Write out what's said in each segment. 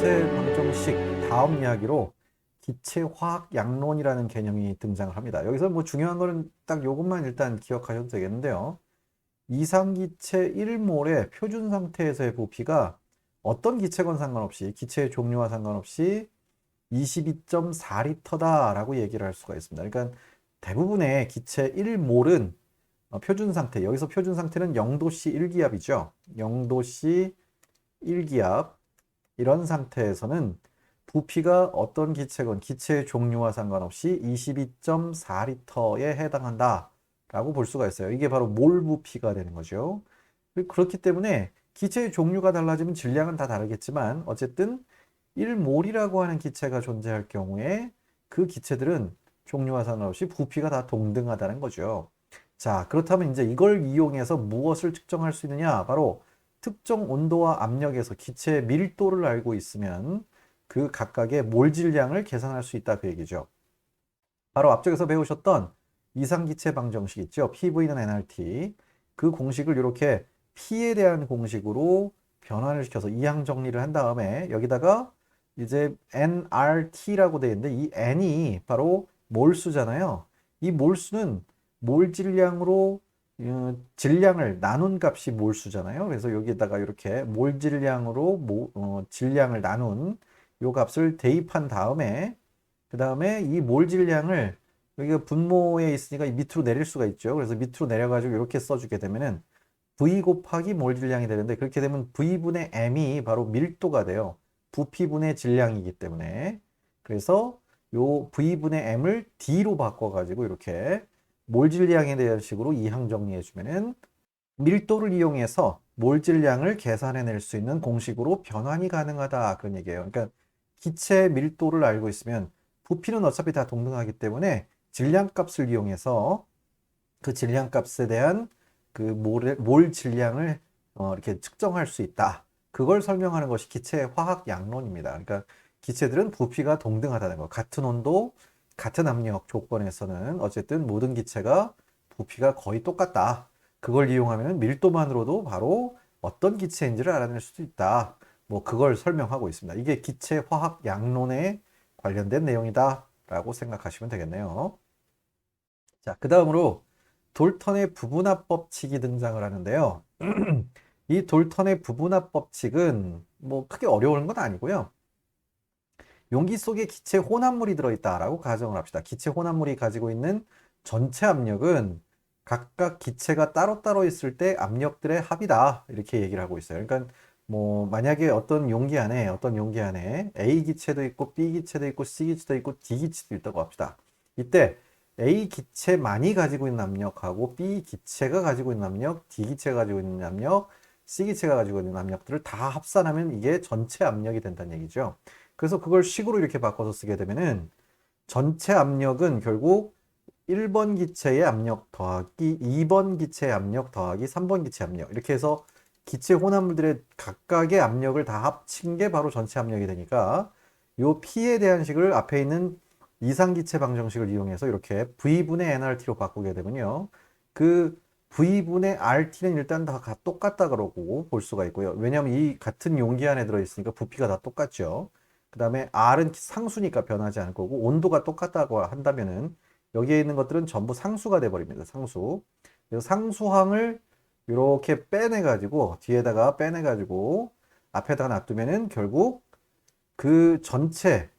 기체 방정식 다음 이야기로 기체 화학 양론이라는 개념이 등장을 합니다. 여기서 뭐 중요한 거는 딱 요것만 일단 기억하셔도 되겠는데요. 이상기체 1몰의 표준 상태에서의 부피가 어떤 기체건 상관없이 기체의 종류와 상관없이 22.4리터다라고 얘기를 할 수가 있습니다. 그러니까 대부분의 기체 1몰은 어, 표준 상태, 여기서 표준 상태는 0도씨 1기압이죠. 0도씨 1기압 이런 상태에서는 부피가 어떤 기체건 기체의 종류와 상관없이 22.4리터에 해당한다 라고 볼 수가 있어요. 이게 바로 몰 부피가 되는 거죠. 그렇기 때문에 기체의 종류가 달라지면 질량은 다 다르겠지만 어쨌든 1몰이라고 하는 기체가 존재할 경우에 그 기체들은 종류와 상관없이 부피가 다 동등하다는 거죠. 자, 그렇다면 이제 이걸 이용해서 무엇을 측정할 수 있느냐? 바로 특정 온도와 압력에서 기체의 밀도를 알고 있으면 그 각각의 몰 질량을 계산할 수 있다 그 얘기죠. 바로 앞쪽에서 배우셨던 이상기체 방정식 있죠. PV는 nRT. 그 공식을 이렇게 P에 대한 공식으로 변환을 시켜서 이항 정리를 한 다음에 여기다가 이제 nRT라고 되어 있는데 이 n이 바로 몰수잖아요. 이 몰수는 몰 질량으로 어, 질량을 나눈 값이 몰수잖아요. 그래서 여기에다가 이렇게 몰 질량으로 모, 어, 질량을 나눈 요 값을 대입한 다음에 그 다음에 이 몰 질량을 여기가 분모에 있으니까 밑으로 내릴 수가 있죠. 그래서 밑으로 내려가지고 이렇게 써주게 되면은 V 곱하기 몰 질량이 되는데 그렇게 되면 V분의 M이 바로 밀도가 돼요. 부피분의 질량이기 때문에 그래서 요 V분의 M을 D로 바꿔가지고 이렇게 몰 질량에 대한 식으로 이항 정리해 주면은 밀도를 이용해서 몰 질량을 계산해낼 수 있는 공식으로 변환이 가능하다 그런 얘기예요. 그러니까 기체 밀도를 알고 있으면 부피는 어차피 다 동등하기 때문에 질량값을 이용해서 그 질량값에 대한 그 몰, 몰 질량을 어, 이렇게 측정할 수 있다. 그걸 설명하는 것이 기체 화학 양론입니다. 그러니까 기체들은 부피가 동등하다는 거. 같은 온도, 같은 압력 조건에서는 어쨌든 모든 기체가 부피가 거의 똑같다. 그걸 이용하면 밀도만으로도 바로 어떤 기체인지를 알아낼 수도 있다. 뭐 그걸 설명하고 있습니다. 이게 기체 화학 양론에 관련된 내용이다 라고 생각하시면 되겠네요. 자, 그 다음으로 돌턴의 부분합 법칙이 등장을 하는데요. 이 돌턴의 부분합 법칙은 뭐 크게 어려운 건 아니고요. 용기 속에 기체 혼합물이 들어있다라고 가정을 합시다. 기체 혼합물이 가지고 있는 전체 압력은 각각 기체가 따로따로 있을 때 압력들의 합이다. 이렇게 얘기를 하고 있어요. 그러니까 뭐 만약에 어떤 용기 안에 어떤 용기 안에 A 기체도 있고 B 기체도 있고 C 기체도 있고 D 기체도 있다고 합시다. 이때 A 기체만이 가지고 있는 압력하고 B 기체가 가지고 있는 압력, D 기체가 가지고 있는 압력, C 기체가 가지고 있는 압력들을 다 합산하면 이게 전체 압력이 된다는 얘기죠. 그래서 그걸 식으로 이렇게 바꿔서 쓰게 되면은 전체 압력은 결국 1번 기체의 압력 더하기 2번 기체의 압력 더하기 3번 기체 압력 이렇게 해서 기체 혼합물들의 각각의 압력을 다 합친 게 바로 전체 압력이 되니까 요 P에 대한 식을 앞에 있는 이상기체 방정식을 이용해서 이렇게 V분의 nRT로 바꾸게 되면요. 그 V분의 RT는 일단 다 똑같다 그러고 볼 수가 있고요. 왜냐하면 이 같은 용기 안에 들어있으니까 부피가 다 똑같죠. 그 다음에 R은 상수니까 변하지 않을 거고 온도가 똑같다고 한다면은 여기에 있는 것들은 전부 상수가 돼 버립니다. 상수. 그래서 상수항을 이렇게 빼내 가지고 뒤에다가 빼내 가지고 앞에다가 놔두면은 결국 그 전체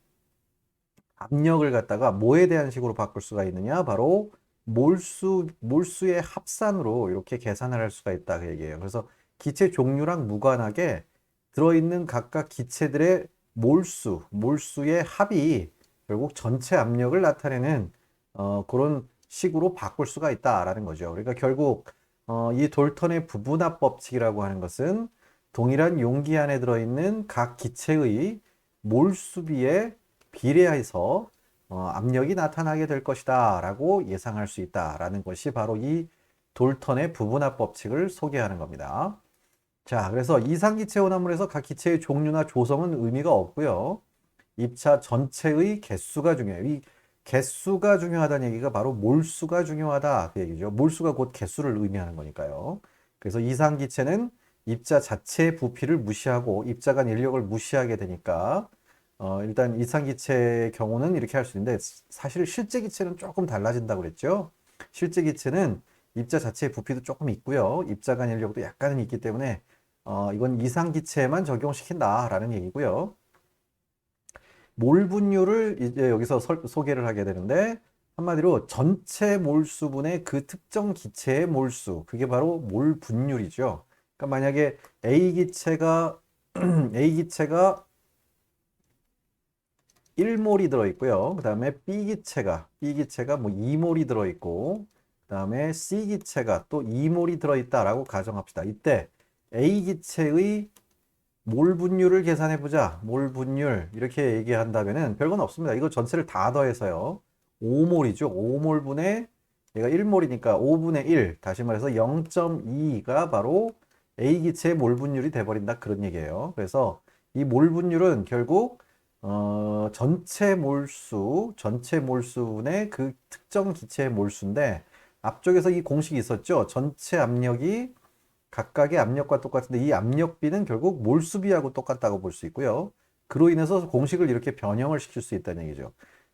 압력을 갖다가 뭐에 대한 식으로 바꿀 수가 있느냐 바로 몰수 몰수의 합산으로 이렇게 계산을 할 수가 있다 그 얘기예요. 그래서 기체 종류랑 무관하게 들어있는 각각 기체들의 몰수 몰수의 합이 결국 전체 압력을 나타내는 어, 그런 식으로 바꿀 수가 있다라는 거죠. 그러니까 결국 어, 이 돌턴의 부분합 법칙이라고 하는 것은 동일한 용기 안에 들어있는 각 기체의 몰수비에 비례해서 어, 압력이 나타나게 될 것이다 라고 예상할 수 있다라는 것이 바로 이 돌턴의 부분합 법칙을 소개하는 겁니다. 자, 그래서 이상기체 혼합물에서 각 기체의 종류나 조성은 의미가 없고요. 입차 전체의 개수가 중요해요. 이 개수가 중요하다는 얘기가 바로 몰수가 중요하다 그 얘기죠. 몰수가 곧 개수를 의미하는 거니까요. 그래서 이상기체는 입자 자체의 부피를 무시하고 입자 간 인력을 무시하게 되니까 어, 일단 이상기체의 경우는 이렇게 할 수 있는데 사실 실제 기체는 조금 달라진다고 그랬죠. 실제 기체는 입자 자체의 부피도 조금 있고요. 입자 간 인력도 약간은 있기 때문에 어, 이건 이상기체에만 적용시킨다라는 얘기고요. 몰 분율을 이제 여기서 설- 소개를 하게 되는데 한마디로 전체 몰수분의 그 특정 기체의 몰수 그게 바로 몰 분율이죠. 그러니까 만약에 A 기체가 A 기체가 1몰이 들어 있고요. 그 다음에 B 기체가 B 기체가 뭐 2몰이 들어 있고 그 다음에 C 기체가 또 2몰이 들어 있다라고 가정합시다. 이때 A 기체의 몰 분율을 계산해 보자. 몰 분율 이렇게 얘기한다면은 별건 없습니다. 이거 전체를 다 더해서요. 5몰이죠. 5몰분의 얘가 1몰이니까 5분의 1 다시 말해서 0.2가 바로 A 기체의 몰 분율이 돼 버린다 그런 얘기예요. 그래서 이 몰 분율은 결국 어, 전체 몰수, 전체 몰수분의 그 특정 기체의 몰수인데 앞쪽에서 이 공식이 있었죠. 전체 압력이 각각의 압력과 똑같은데 이 압력비는 결국 몰수비하고 똑같다고 볼 수 있고요. 그로 인해서 공식을 이렇게 변형을 시킬 수 있다는 얘기죠.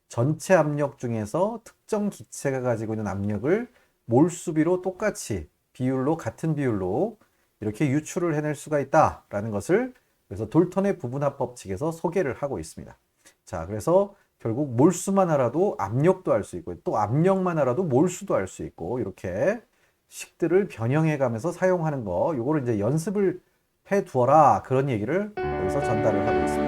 전체 압력 중에서 특정 기체가 가지고 있는 압력을 몰수비로 똑같이 비율로 같은 비율로 이렇게 유출을 해낼 수가 있다라는 것을 그래서 돌턴의 부분합 법칙에서 소개를 하고 있습니다. 자, 그래서 결국 몰수만 알아도 압력도 알수 있고 또 압력만 알아도 몰수도 알수 있고 이렇게 식들을 변형해 가면서 사용하는 거 요거를 이제 연습을 해 두어라 그런 얘기를 여기서 전달을 하고 있습니다.